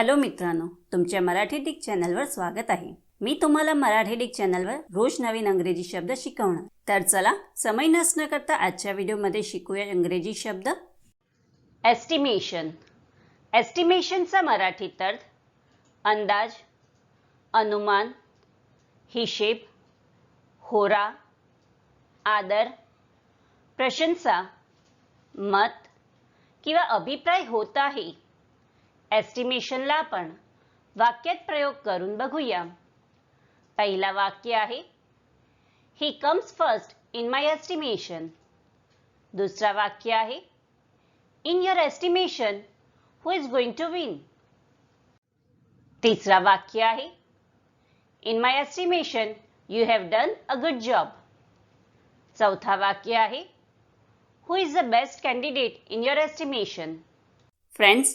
Hello मित्रांनो तुमच्या Marathi Dick चॅनलवर स्वागत आहे. मी तुम्हाला मराठी डिक चॅनलवर रोज नवीन अंग्रेजी शब्द शिकवणार. तर चला समय नसणं करता आजच्या व्हिडिओमध्ये शिकूया इंग्रजी शब्द. एस्टिमेशन एस्टिमेशनचा मराठीत अर्थ अंदाज अनुमान हिशेब होरा आदर प्रशंसा मत किंवा अभिप्राय होत आहे. एस्टिमेशनला आपण वाक्यात प्रयोग करून बघूया. पहिला वाक्य आहे ही comes first in my estimation दुसरा वाक्य आहे in your estimation who is going to win तिसरा वाक्य आहे in my estimation you have done a good job चौथा वाक्य आहे who is the best candidate in your estimation friends